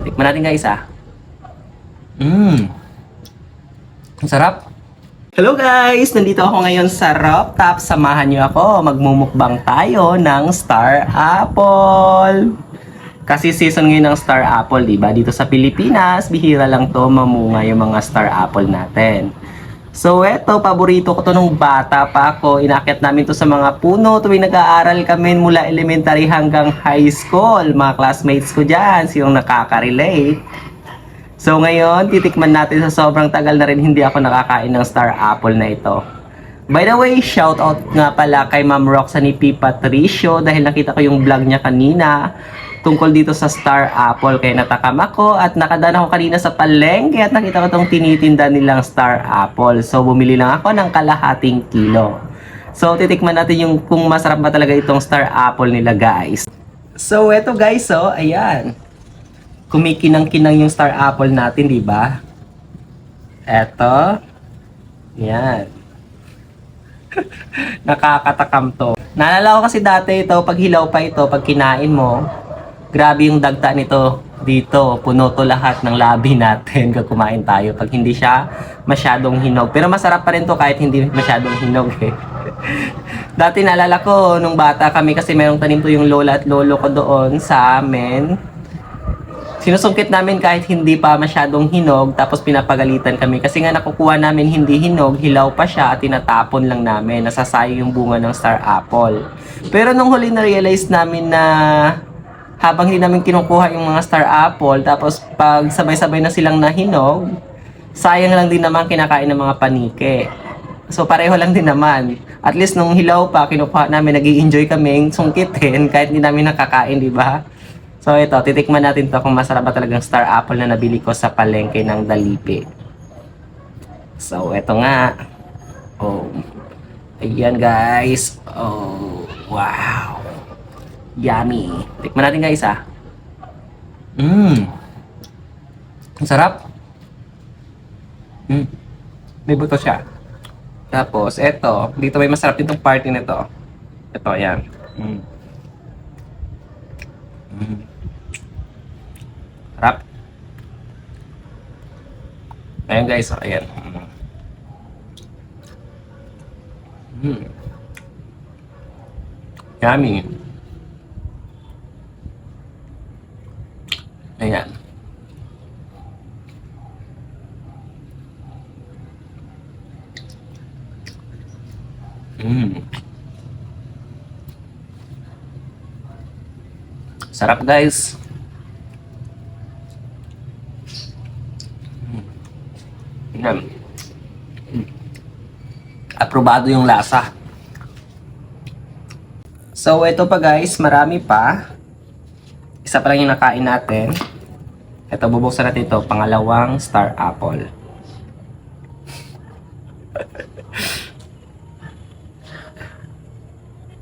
Tikman natin guys ah. Mmm. Ang sarap. Hello guys! Nandito ako ngayon sa rooftop. Samahan niyo ako. Magmumukbang tayo ng Star Apple. Kasi season ngayon ng Star Apple, di ba? Dito sa Pilipinas, bihira lang to mamunga yung mga Star Apple natin. So eto, paborito ko to nung bata pa ako. Inakit namin to sa mga puno tuwing nag-aaral kami mula elementary hanggang high school. Mga classmates ko dyan, sinong nakaka-relate. So ngayon, titikman natin sa sobrang tagal na rin hindi ako nakakain ng Star Apple na ito. By the way, shout out nga pala kay Ma'am Roxanne P. Patricio dahil nakita ko yung vlog niya kanina tungkol dito sa Star Apple. Kaya natakam ako at nakadaan ako kanina sa palengke at nakita ko tong tinitinda nilang Star Apple. So bumili lang ako ng kalahating kilo. So titikman natin yung kung masarap ba talaga itong Star Apple nila guys. So eto guys, oh, ayan kumikinang-kinang yung star apple natin, di ba? Eto. Yan. Nakakatakam to. Naalala ko kasi dati ito, pag hilaw pa ito, pag kinain mo, grabe yung dagta nito dito. Puno to lahat ng labi natin kag kumain tayo pag hindi siya masyadong hinog. Pero masarap pa rin to kahit hindi masyadong hinog eh. Dati naalala ko, nung bata kami kasi merong tanim to yung lola at lolo ko doon sa amin sinusungkit namin kahit hindi pa masyadong hinog tapos pinapagalitan kami kasi nga nakukuha namin hindi hinog, hilaw pa siya at tinatapon lang namin, nasasayang yung bunga ng star apple. Pero nung huli na realize namin na habang hindi namin kinukuha yung mga star apple tapos pag sabay-sabay na silang nahinog, sayang lang din naman kinakain ng mga panike. So pareho lang din naman. At least nung hilaw pa, kinukuha namin, nag enjoy kaming sungkitin kahit hindi namin nakakain, di ba? So ito, titikman natin to kung masarap ba talagang star apple na nabili ko sa palengke ng Dalipi. So ito nga. Oh. Ayan guys. Oh, wow. Yummy. Tikman natin guys ah. Mmm. Ang sarap. Mm. May buto siya. Tapos, eto. Dito may masarap ditong party nito. Ito, yan. Mm. Mm. Harap. Ayan guys, oh, ayan. Mm. Yummy. Ayan. Mm. Sarap guys. Yan. Mm. Aprobado yung lasa. So, ito pa guys, marami pa. Isa pa lang yung nakain natin. Ito, bubuksan natin ito. Pangalawang star apple.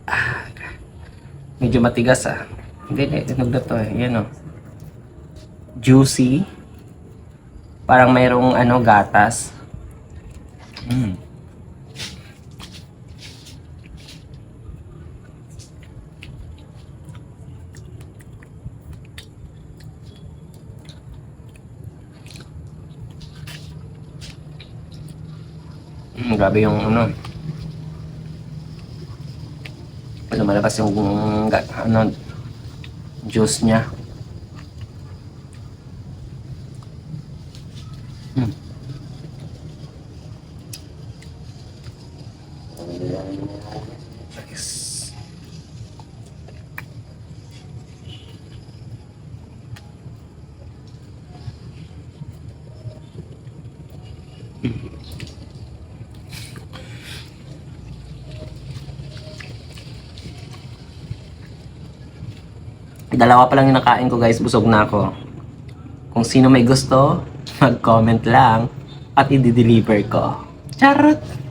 Ah, Medyo matigas ah. Hindi, hindi. Tunog na to eh. Yan oh. Juicy. Parang mayroong ano, gatas. Mm. Mm, grabe yung ano. Lumalabas yung ga- ano, juice niya. Mm. Nice. Dalawa pa lang yung nakain ko guys, busog na ako. Kung sino may gusto, mag-comment lang at i-deliver ko. Charot!